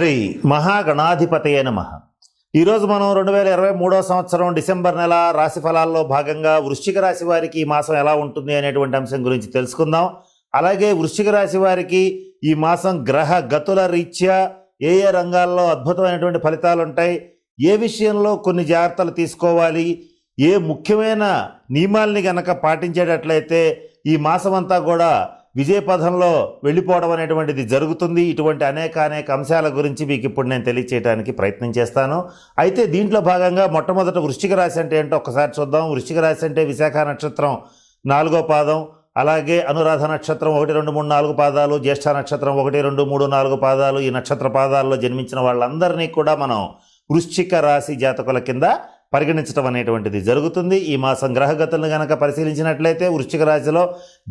శ్రీ మహాగణాధిపతయ నమ. ఈరోజు మనం రెండు వేల ఇరవై మూడో సంవత్సరం డిసెంబర్ నెల రాశి ఫలాల్లో భాగంగా వృశ్చిక రాశి వారికి ఈ మాసం ఎలా ఉంటుంది అనేటువంటి అంశం గురించి తెలుసుకుందాం. అలాగే వృశ్చిక రాశి వారికి ఈ మాసం గ్రహ గతుల రీత్యా ఏ ఏ రంగాల్లో అద్భుతమైనటువంటి ఫలితాలు ఉంటాయి ఏ విషయంలో కొన్ని జాగ్రత్తలు తీసుకోవాలి ఏ ముఖ్యమైన నియమాల్ని గనక పాటించేటట్లయితే ఈ మాసం అంతా కూడా విజయపథంలో వెళ్ళిపోవడం అనేటువంటిది జరుగుతుంది. ఇటువంటి అనేక అనేక అంశాల గురించి మీకు ఇప్పుడు నేను తెలియచేయడానికి ప్రయత్నం చేస్తాను. అయితే దీంట్లో భాగంగా మొట్టమొదట వృశ్చిక రాశి అంటే ఏంటో ఒకసారి చూద్దాం. వృశ్చిక రాశి అంటే విశాఖ నక్షత్రం నాలుగో పాదం. అలాగే అనురాధ నక్షత్రం ఒకటి రెండు మూడు నాలుగు పాదాలు జ్యేష్ఠ నక్షత్రం ఒకటి రెండు మూడు నాలుగు పాదాలు ఈ నక్షత్ర పాదాల్లో జన్మించిన వాళ్ళందరినీ కూడా మనం వృశ్చిక రాశి జాతకుల కింద పరిగణించడం అనేటువంటిది జరుగుతుంది. ఈ మాసం గ్రహగతులను గనక పరిశీలించినట్లయితే వృశ్చిక రాశిలో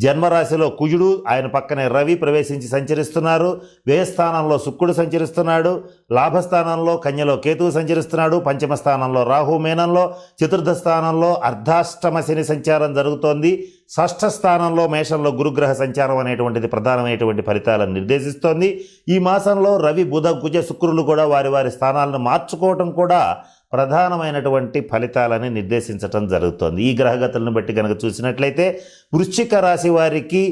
జన్మరాశిలో కుజుడు ఆయన పక్కనే రవి ప్రవేశించి సంచరిస్తున్నారు. వ్యయస్థానంలో శుక్రుడు సంచరిస్తున్నాడు. లాభస్థానంలో కన్యలో కేతువు సంచరిస్తున్నాడు. పంచమ స్థానంలో రాహు మేనంలో చతుర్థ స్థానంలో అర్ధాష్టమ శని సంచారం జరుగుతోంది. షష్ఠ స్థానంలో మేషంలో గురుగ్రహ సంచారం అనేటువంటిది ప్రధానమైనటువంటి ఫలితాలను నిర్దేశిస్తోంది. ఈ మాసంలో రవి బుధ కుజ శుక్రులు కూడా వారి వారి స్థానాలను మార్చుకోవటం కూడా ప్రధానమైనటువంటి ఫలితాలని నిర్దేశించటం జరుగుతోంది. ఈ గ్రహగతులను బట్టి కనుక చూసినట్లయితే వృశ్చిక రాశి వారికి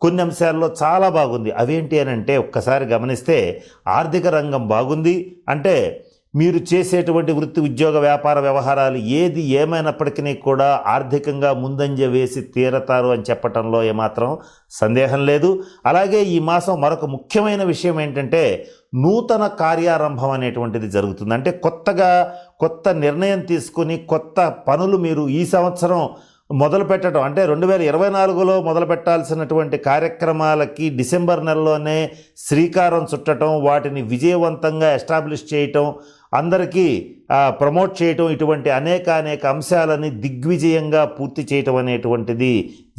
కొన్ని అంశాల్లో చాలా బాగుంది. అవేంటి అని అంటే ఒక్కసారి గమనిస్తే ఆర్థిక రంగం బాగుంది. అంటే మీరు చేసేటువంటి వృత్తి ఉద్యోగ వ్యాపార వ్యవహారాలు ఏది ఏమైనప్పటికీ కూడా ఆర్థికంగా ముందంజ వేసి తీరతారు అని చెప్పటంలో ఏమాత్రం సందేహం లేదు. అలాగే ఈ మాసం మరొక ముఖ్యమైన విషయం ఏంటంటే నూతన కార్యారంభం అనేటువంటిది జరుగుతుంది. అంటే కొత్తగా కొత్త నిర్ణయం తీసుకుని కొత్త పనులు మీరు ఈ సంవత్సరం మొదలు పెట్టడం అంటే రెండు వేల ఇరవై నాలుగులో మొదలు పెట్టాల్సినటువంటి కార్యక్రమాలకి డిసెంబర్ నెలలోనే శ్రీకారం చుట్టడం వాటిని విజయవంతంగా ఎస్టాబ్లిష్ చేయటం అందరికీ ప్రమోట్ చేయటం ఇటువంటి అనేక అనేక అంశాలని దిగ్విజయంగా పూర్తి చేయటం అనేటువంటిది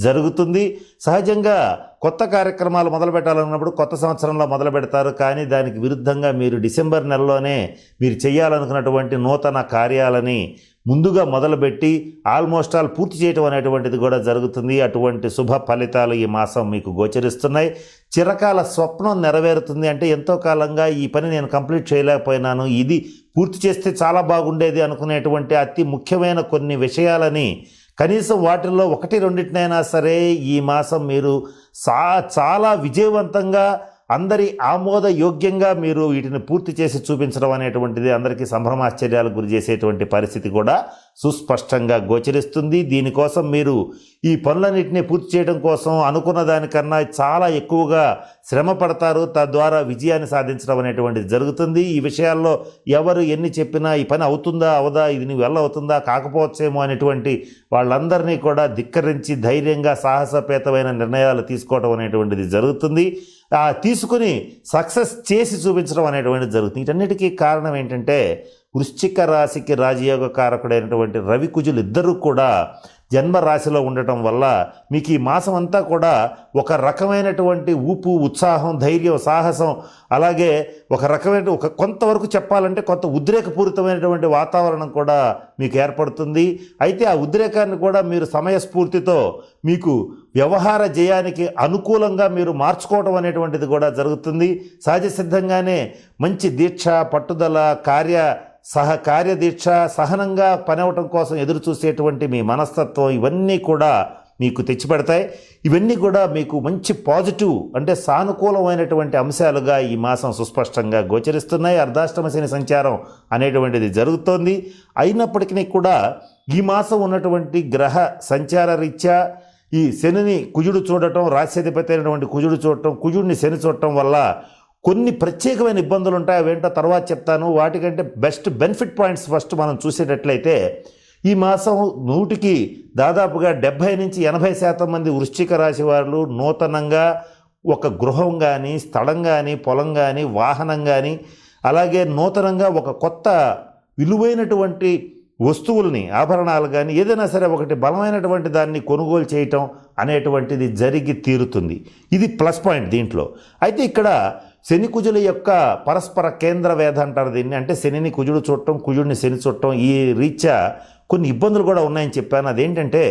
జరుగుతుంది. సహజంగా కొత్త కార్యక్రమాలు మొదలు పెట్టాలన్నప్పుడు కొత్త సంవత్సరంలో మొదలు పెడతారు. కానీ దానికి విరుద్ధంగా మీరు డిసెంబర్ నెలలోనే మీరు చేయాలనుకున్నటువంటి నూతన కార్యాలని ముందుగా మొదలుపెట్టి ఆల్మోస్ట్ ఆల్ పూర్తి చేయటం అనేటువంటిది కూడా జరుగుతుంది. అటువంటి శుభ ఫలితాలు ఈ మాసం మీకు గోచరిస్తున్నాయి. చిరకాల స్వప్నం నెరవేరుతుంది అంటే ఎంతో కాలంగా ఈ పని నేను కంప్లీట్ చేయలేకపోయినాను. ఇది పూర్తి చేస్తే చాలా బాగుండేది అనుకునేటువంటి అతి ముఖ్యమైన కొన్ని విషయాలని కనీసం వాటిల్లో ఒకటి రెండింటినైనా సరే ఈ మాసం మీరు సా చాలా విజయవంతంగా అందరి ఆమోద యోగ్యంగా మీరు వీటిని పూర్తి చేసి చూపించడం అనేటువంటిది అందరికీ సంభ్రమాశ్చర్యాలు గురి చేసేటువంటి పరిస్థితి కూడా సుస్పష్టంగా గోచరిస్తుంది. దీనికోసం మీరు ఈ పనులన్నింటినీ పూర్తి చేయడం కోసం అనుకున్న దానికన్నా చాలా ఎక్కువగా శ్రమ పడతారు. తద్వారా విజయాన్ని సాధించడం అనేటువంటిది జరుగుతుంది. ఈ విషయాల్లో ఎవరు ఎన్ని చెప్పినా ఈ పని అవుతుందా అవదా ఇది నీ వెళ్ళ అవుతుందా కాకపోవచ్చేమో అనేటువంటి వాళ్ళందరినీ కూడా ధిక్కరించి ధైర్యంగా సాహసపేతమైన నిర్ణయాలు తీసుకోవడం అనేటువంటిది జరుగుతుంది. తీసుకుని సక్సెస్ చేసి చూపించడం అనేటువంటిది జరుగుతుంది. వీటన్నిటికీ కారణం ఏంటంటే వృశ్చిక రాశికి రాజయోగ కారకుడైనటువంటి రవి కుజులు ఇద్దరూ కూడా జన్మ రాశిలో ఉండటం వల్ల మీకు ఈ మాసం అంతా కూడా ఒక రకమైనటువంటి ఊపు ఉత్సాహం ధైర్యం సాహసం అలాగే ఒక రకమైన ఒక కొంతవరకు చెప్పాలంటే కొంత ఉద్రేకపూరితమైనటువంటి వాతావరణం కూడా మీకు ఏర్పడుతుంది. అయితే ఆ ఉద్రేకాన్ని కూడా మీరు సమయస్ఫూర్తితో మీకు వ్యవహార జయానికి అనుకూలంగా మీరు మార్చుకోవడం అనేటువంటిది కూడా జరుగుతుంది. సహజ సిద్ధంగానే మంచి దీక్ష పట్టుదల కార్య సహకార్యదీక్ష సహనంగా పనవటం కోసం ఎదురు చూసేటువంటి మీ మనస్తత్వం ఇవన్నీ కూడా మీకు తెచ్చిపెడతాయి. ఇవన్నీ కూడా మీకు మంచి పాజిటివ్ అంటే సానుకూలమైనటువంటి అంశాలుగా ఈ మాసం సుస్పష్టంగా గోచరిస్తున్నాయి. అర్ధాష్టమ శని సంచారం అనేటువంటిది జరుగుతోంది. అయినప్పటికీ కూడా ఈ మాసం ఉన్నటువంటి గ్రహ సంచార రీత్యా ఈ శనిని కుజుడు చూడటం రాశ్యాధిపతి అయినటువంటి కుజుడు చూడటం కుజుడిని శని చూడటం వల్ల కొన్ని ప్రత్యేకమైన ఇబ్బందులు ఉంటాయి అవేంటో తర్వాత చెప్తాను. వాటికంటే బెస్ట్ బెనిఫిట్ పాయింట్స్ ఫస్ట్ మనం చూసేటట్లయితే ఈ మాసం నూటికి దాదాపుగా డెబ్భై నుంచి ఎనభై శాతం మంది వృశ్చిక రాశి వారు నూతనంగా ఒక గృహం కానీ స్థలం కానీ పొలం కానీ వాహనం కానీ అలాగే నూతనంగా ఒక కొత్త విలువైనటువంటి వస్తువుల్ని ఆభరణాలు కానీ ఏదైనా సరే ఒకటి బలమైనటువంటి దాన్ని కొనుగోలు చేయటం అనేటువంటిది జరిగి తీరుతుంది. ఇది ప్లస్ పాయింట్ దీంట్లో. అయితే ఇక్కడ శని కుజుల యొక్క పరస్పర కేంద్ర వేధ అంటారు దీన్ని. అంటే శనిని కుజుడు చూడటం కుజుడిని శని చూడటం ఈ రీత్యా కొన్ని ఇబ్బందులు కూడా ఉన్నాయని చెప్పాను. అదేంటంటే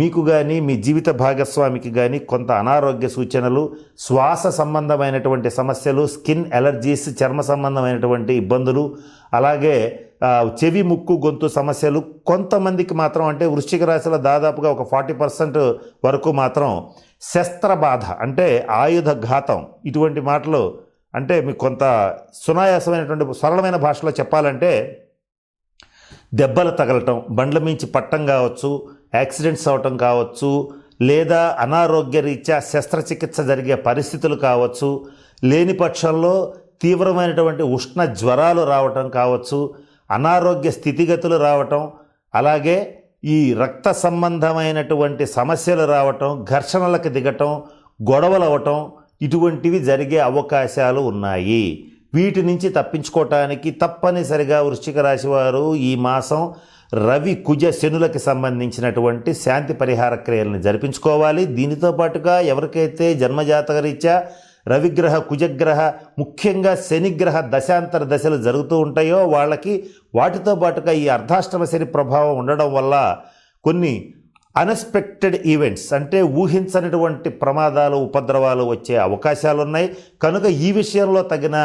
మీకు కానీ మీ జీవిత భాగస్వామికి కానీ కొంత అనారోగ్య సూచనలు శ్వాస సంబంధమైనటువంటి సమస్యలు స్కిన్ ఎలర్జీస్ చర్మ సంబంధమైనటువంటి ఇబ్బందులు అలాగే చెవి ముక్కు గొంతు సమస్యలు కొంతమందికి మాత్రం అంటే వృశ్చిక రాశిలో దాదాపుగా ఒక ఫార్టీ పర్సెంట్ వరకు మాత్రం శస్త్రబాధ అంటే ఆయుధ ఘాతం ఇటువంటి మాటలు అంటే మీకు కొంత సునాయాసమైనటువంటి సరళమైన భాషలో చెప్పాలంటే దెబ్బలు తగలటం బండ్ల మించి పట్టం కావచ్చు యాక్సిడెంట్స్ అవటం కావచ్చు లేదా అనారోగ్య రీత్యా శస్త్రచికిత్స జరిగే పరిస్థితులు కావచ్చు లేని పక్షంలో తీవ్రమైనటువంటి ఉష్ణ జ్వరాలు రావటం కావచ్చు అనారోగ్య స్థితిగతులు రావటం అలాగే ఈ రక్త సంబంధమైనటువంటి సమస్యలు రావటం ఘర్షణలకు దిగటం గొడవలు అవటం ఇటువంటివి జరిగే అవకాశాలు ఉన్నాయి. వీటి నుంచి తప్పించుకోవటానికి తప్పనిసరిగా వృశ్చిక రాశి వారు ఈ మాసం రవి కుజ శనులకి సంబంధించినటువంటి శాంతి పరిహార క్రియలను జరిపించుకోవాలి. దీనితో పాటుగా ఎవరికైతే జన్మజాతకరీత్యా రవిగ్రహ కుజగ్రహ ముఖ్యంగా శనిగ్రహ దశాంతర దశలు జరుగుతూ ఉంటాయో వాళ్ళకి వాటితో పాటుగా ఈ అర్ధాష్టమ శని ప్రభావం ఉండడం వల్ల కొన్ని అన్ఎక్స్పెక్టెడ్ ఈవెంట్స్ అంటే ఊహించనటువంటి ప్రమాదాలు ఉపద్రవాలు వచ్చే అవకాశాలు ఉన్నాయి కనుక ఈ విషయంలో తగిన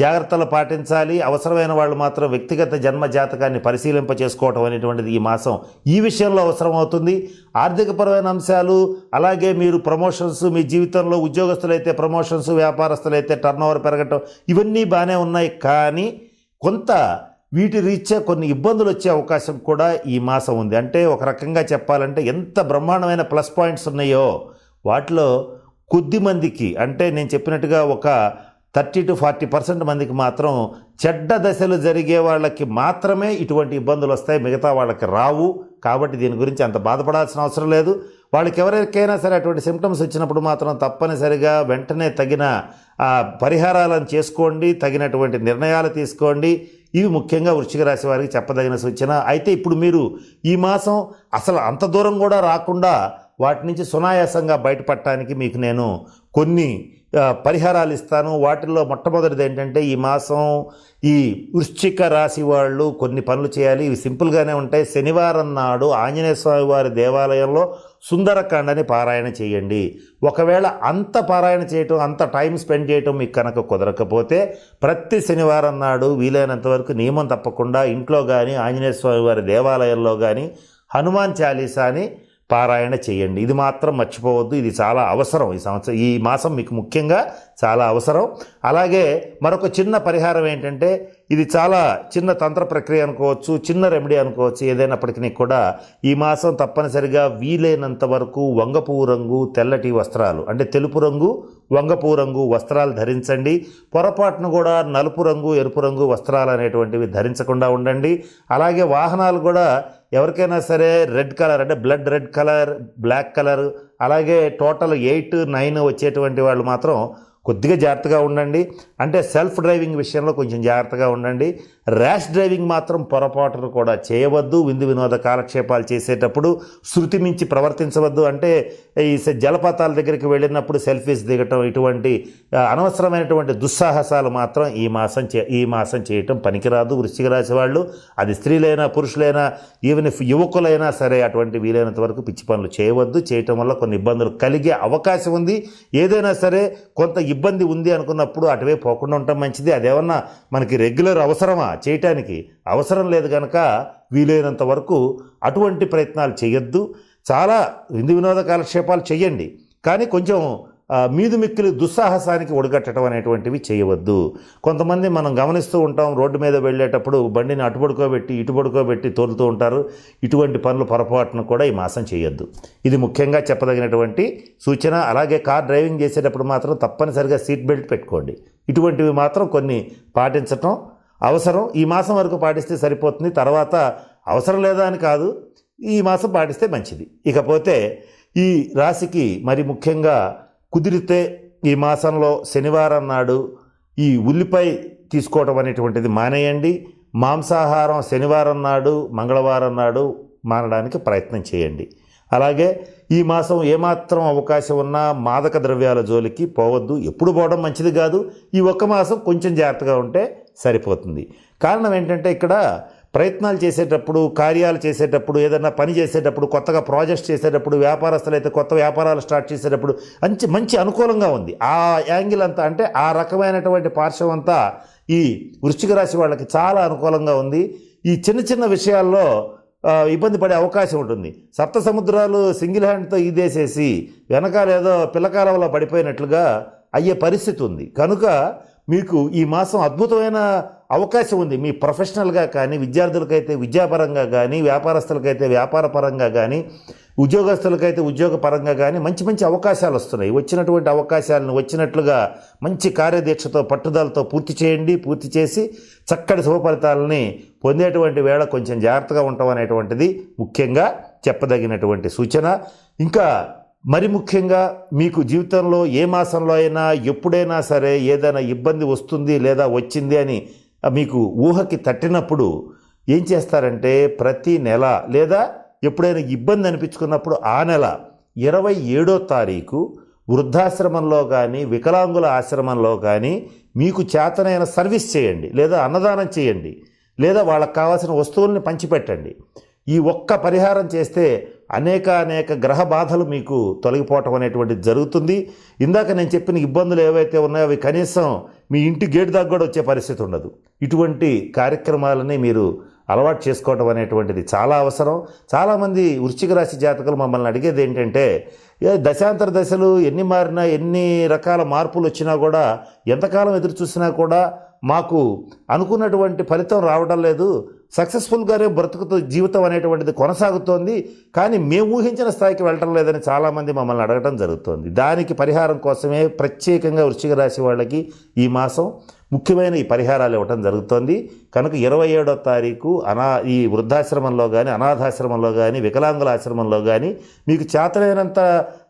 జాగ్రత్తలు పాటించాలి. అవసరమైన వాళ్ళు మాత్రం వ్యక్తిగత జన్మ జాతకాన్ని పరిశీలింప చేసుకోవటం అనేటువంటిది ఈ మాసం ఈ విషయంలో అవసరం అవుతుంది ఆర్థికపరమైన అంశాలు అలాగే మీరు ప్రమోషన్స్ మీ జీవితంలో ఉద్యోగస్తులైతే ప్రమోషన్స్ వ్యాపారస్తులైతే టర్న్ ఓవర్ పెరగటం ఇవన్నీ బాగానే ఉన్నాయి. కానీ కొంత వీటి రీత్యా కొన్ని ఇబ్బందులు వచ్చే అవకాశం కూడా ఈ మాసం ఉంది. అంటే ఒక రకంగా చెప్పాలంటే ఎంత బ్రహ్మాండమైన ప్లస్ పాయింట్స్ ఉన్నాయో వాటిలో కొద్ది మందికి అంటే నేను చెప్పినట్టుగా ఒక థర్టీ టు ఫార్టీ పర్సెంట్ మందికి మాత్రం చెడ్డ దశలు జరిగే వాళ్ళకి మాత్రమే ఇటువంటి ఇబ్బందులు వస్తాయి. మిగతా వాళ్ళకి రావు. కాబట్టి దీని గురించి అంత బాధపడాల్సిన అవసరం లేదు. వాళ్ళకి ఎవరికైనా సరే అటువంటి సిమ్టమ్స్ వచ్చినప్పుడు మాత్రం తప్పనిసరిగా వెంటనే తగిన పరిహారాలను చేసుకోండి. తగినటువంటి నిర్ణయాలు తీసుకోండి. ఇవి ముఖ్యంగా వృశ్చిక రాశి వారికి చెప్పదగిన సూచన. అయితే ఇప్పుడు మీరు ఈ మాసం అసలు అంత దూరం కూడా రాకుండా వాటి నుంచి సునాయాసంగా బయటపడటానికి మీకు నేను కొన్ని పరిహారాలు ఇస్తాను. వాటిల్లో మొట్టమొదటిది ఏంటంటే ఈ మాసం ఈ వృశ్చిక రాశి వాళ్ళు కొన్ని పనులు చేయాలి. ఇవి సింపుల్గానే ఉంటాయి. శనివారం నాడు ఆంజనేయ స్వామి వారి దేవాలయంలో సుందరకాండని పారాయణ చేయండి. ఒకవేళ అంత పారాయణ చేయటం అంత టైం స్పెండ్ చేయటం మీకు కనుక కుదరకపోతే ప్రతి శనివారం నాడు వీలైనంత వరకు నియమం తప్పకుండా ఇంట్లో కానీ ఆంజనేయ స్వామి వారి దేవాలయంలో కానీ హనుమాన్ చాలీసాని పారాయణ చేయండి. ఇది మాత్రం మర్చిపోవద్దు. ఇది చాలా అవసరం ఈ సంవత్సరం. ఈ మాసం మీకు ముఖ్యంగా చాలా అవసరం. అలాగే మరొక చిన్న పరిహారం ఏంటంటే ఇది చాలా చిన్న తంత్ర ప్రక్రియ అనుకోవచ్చు చిన్న రెమెడీ అనుకోవచ్చు. ఏదైనప్పటికీ కూడా ఈ మాసం తప్పనిసరిగా వీలైనంత వరకు వంగపువ్వు రంగు తెల్లటి వస్త్రాలు అంటే తెలుపు రంగు వంగపువ్వు రంగు వస్త్రాలు ధరించండి. పొరపాటును కూడా నలుపు రంగు ఎరుపు రంగు వస్త్రాలు అనేటువంటివి ధరించకుండా ఉండండి. అలాగే వాహనాలు కూడా ఎవరికైనా సరే రెడ్ కలర్ అంటే blood red colour black colour అలాగే టోటల్ ఎయిట్ నైన్ వచ్చేటువంటి వాళ్ళు మాత్రం కొద్దిగా జాగ్రత్తగా ఉండండి. అంటే సెల్ఫ్ డ్రైవింగ్ విషయంలో కొంచెం జాగ్రత్తగా ఉండండి. ర్యాష్ డ్రైవింగ్ మాత్రం పొరపాటును కూడా చేయవద్దు. విందు వినోద కాలక్షేపాలు చేసేటప్పుడు శృతి మించి ప్రవర్తించవద్దు. అంటే ఈ జలపాతాల దగ్గరికి వెళ్ళినప్పుడు సెల్ఫీస్ దిగటం ఇటువంటి అనవసరమైనటువంటి దుస్సాహసాలు మాత్రం ఈ మాసం చే ఈ మాసం చేయటం పనికిరాదు. వృశ్చిక రాశి వాళ్ళు అది స్త్రీలైనా పురుషులైనా ఈవెన్ యువకులైనా సరే అటువంటి వీలైనంత వరకు పిచ్చి పనులు చేయవద్దు. చేయటం వల్ల కొన్ని ఇబ్బందులు కలిగే అవకాశం ఉంది. ఏదైనా సరే కొంత ఇబ్బంది ఉంది అనుకున్నప్పుడు అటువే పోకుండా ఉండటం మంచిది. అదేమన్నా మనకి రెగ్యులర్ అవసరమా? చేయటానికి అవసరం లేదు కనుక వీలైనంత వరకు అటువంటి ప్రయత్నాలు చేయొద్దు. చాలా విందు వినోద కాలక్షేపాలు చేయండి కానీ కొంచెం మీదు మిక్కిలి దుస్సాహసానికి ఒడగట్టడం అనేటువంటివి చేయవద్దు. కొంతమంది మనం గమనిస్తూ ఉంటాం రోడ్డు మీద వెళ్ళేటప్పుడు బండిని అటు పడుకోబెట్టి ఇటు పడుకోబెట్టి తోలుతూ ఉంటారు. ఇటువంటి పనులు పొరపాటును కూడా ఈ మాసం చేయొద్దు. ఇది ముఖ్యంగా చెప్పదగినటువంటి సూచన. అలాగే కార్ డ్రైవింగ్ చేసేటప్పుడు మాత్రం తప్పనిసరిగా సీట్ బెల్ట్ పెట్టుకోండి. ఇటువంటివి మాత్రం కొన్ని పాటించటం అవసరం. ఈ మాసం వరకు పాటిస్తే సరిపోతుంది. తర్వాత అవసరం లేదా అని కాదు. ఈ మాసం పాటిస్తే మంచిది. ఇకపోతే ఈ రాశికి మరి ముఖ్యంగా కుదిరితే ఈ మాసంలో శనివారం నాడు ఈ ఉల్లిపాయ తీసుకోవడం అనేటువంటిది మానేయండి. మాంసాహారం శనివారం నాడు మంగళవారం నాడు మానడానికి ప్రయత్నం చేయండి. అలాగే ఈ మాసం ఏమాత్రం అవకాశం ఉన్నా మాదక ద్రవ్యాల జోలికి పోవద్దు. ఎప్పుడు పోవడం మంచిది కాదు. ఈ ఒక్క మాసం కొంచెం జాగ్రత్తగా ఉంటే సరిపోతుంది. కారణం ఏంటంటే ఇక్కడ ప్రయత్నాలు చేసేటప్పుడు కార్యాలు చేసేటప్పుడు ఏదైనా పని చేసేటప్పుడు కొత్తగా ప్రాజెక్ట్స్ చేసేటప్పుడు వ్యాపారస్తులు అయితే కొత్త వ్యాపారాలు స్టార్ట్ చేసేటప్పుడు మంచి మంచి అనుకూలంగా ఉంది. ఆ యాంగిల్ అంతా అంటే ఆ రకమైనటువంటి పార్శ్వం అంతా ఈ వృశ్చిక రాశి వాళ్ళకి చాలా అనుకూలంగా ఉంది. ఈ చిన్న చిన్న విషయాల్లో ఇబ్బంది పడే అవకాశం ఉంటుంది. సప్త సముద్రాలు సింగిల్ హ్యాండ్తో ఈదేసేసి వెనకాల ఏదో పిల్లకాలంలో పడిపోయినట్లుగా అయ్యే పరిస్థితి ఉంది. కనుక మీకు ఈ మాసం అద్భుతమైన అవకాశం ఉంది. మీ ప్రొఫెషనల్గా కానీ విద్యార్థులకైతే విద్యాపరంగా కానీ వ్యాపారస్తులకైతే వ్యాపార పరంగా కానీ ఉద్యోగస్తులకైతే ఉద్యోగ పరంగా కానీ మంచి మంచి అవకాశాలు వస్తున్నాయి. వచ్చినటువంటి అవకాశాలను వచ్చినట్లుగా మంచి కార్యదీక్షతో పట్టుదలతో పూర్తి చేయండి. పూర్తి చేసి చక్కటి శుభఫలితాలని పొందేటువంటి వేళ కొంచెం జాగ్రత్తగా ఉండటం అనేటువంటిది ముఖ్యంగా చెప్పదగినటువంటి సూచన. ఇంకా మరి ముఖ్యంగా మీకు జీవితంలో ఏ మాసంలో అయినా ఎప్పుడైనా సరే ఏదైనా ఇబ్బంది వస్తుంది లేదా వచ్చింది అని మీకు ఊహకి తట్టినప్పుడు ఏం చేస్తారంటే ప్రతి నెల లేదా ఎప్పుడైనా ఇబ్బంది అనిపించుకున్నప్పుడు ఆ నెల ఇరవై ఏడో తారీఖు వృద్ధాశ్రమంలో కానీ వికలాంగుల ఆశ్రమంలో కానీ మీకు చేతనైన సర్వీస్ చేయండి లేదా అన్నదానం చేయండి లేదా వాళ్ళకి కావాల్సిన వస్తువుల్ని పంచిపెట్టండి. ఈ ఒక్క పరిహారం చేస్తే అనేక అనేక గ్రహ బాధలు మీకు తొలగిపోవటం అనేటువంటిది జరుగుతుంది. ఇందాక నేను చెప్పిన ఇబ్బందులు ఏవైతే ఉన్నాయో అవి కనీసం మీ ఇంటి గేటు దాకా కూడా వచ్చే పరిస్థితి ఉండదు. ఇటువంటి కార్యక్రమాలని మీరు అలవాటు చేసుకోవడం అనేటువంటిది చాలా అవసరం. చాలామంది వృశ్చిక రాశి జాతకులు మమ్మల్ని అడిగేది ఏంటంటే దశాంతర దశలు ఎన్ని మారినా ఎన్ని రకాల మార్పులు వచ్చినా కూడా ఎంతకాలం ఎదురు చూసినా కూడా మాకు అనుకున్నటువంటి ఫలితం రావడం లేదు. సక్సెస్ఫుల్గానే బ్రతుకుతూ జీవితం అనేటువంటిది కొనసాగుతోంది. కానీ మేము ఊహించిన స్థాయికి వెళ్ళటం లేదని చాలామంది మమ్మల్ని అడగటం జరుగుతోంది. దానికి పరిహారం కోసమే ప్రత్యేకంగా వృశ్చిక రాశి వాళ్ళకి ఈ మాసం ముఖ్యమైన ఈ పరిహారాలు ఇవ్వటం జరుగుతోంది. కనుక ఇరవై ఏడో తారీఖు అనా ఈ వృద్ధాశ్రమంలో కానీ అనాథాశ్రమంలో కానీ వికలాంగుల ఆశ్రమంలో కానీ మీకు చేతలేనంత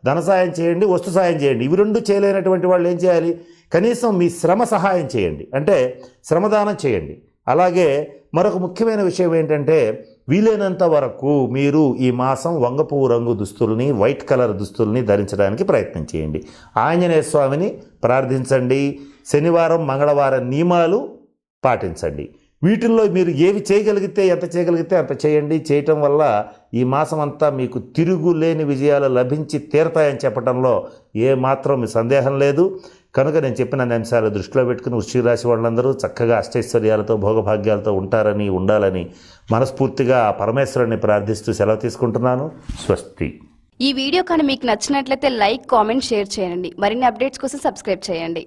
ధన సాయం చేయండి వస్తు సాయం చేయండి. ఇవి రెండు చేయలేనటువంటి వాళ్ళు ఏం చేయాలి? కనీసం మీ శ్రమ సహాయం చేయండి. అంటే శ్రమదానం చేయండి. అలాగే మరొక ముఖ్యమైన విషయం ఏంటంటే వీలైనంత వరకు మీరు ఈ మాసం వంగపువ్వు రంగు దుస్తుల్ని వైట్ కలర్ దుస్తుల్ని ధరించడానికి ప్రయత్నం చేయండి. ఆంజనేయ స్వామిని ప్రార్థించండి. శనివారం మంగళవారం నియమాలు పాటించండి. వీటిల్లో మీరు ఏవి చేయగలిగితే ఎంత చేయగలిగితే అంత చేయండి. చేయటం వల్ల ఈ మాసం అంతా మీకు తిరుగులేని విజయాలు లభించి తీరతాయని చెప్పడంలో ఏ మాత్రం మీ సందేహం లేదు. కనుక నేను చెప్పిన అన్ని అంశాలు దృష్టిలో పెట్టుకుని వృశ్చిక రాశి వాళ్ళందరూ చక్కగా అష్టైశ్వర్యాలతో భోగభాగ్యాలతో ఉంటారని ఉండాలని మనస్ఫూర్తిగా పరమేశ్వరుని ప్రార్థిస్తూ సెలవు తీసుకుంటున్నాను. స్వస్తి. ఈ వీడియో కానీ మీకు నచ్చినట్లయితే లైక్ కామెంట్ షేర్ చేయండి. మరిన్ని అప్డేట్స్ కోసం సబ్స్క్రైబ్ చేయండి.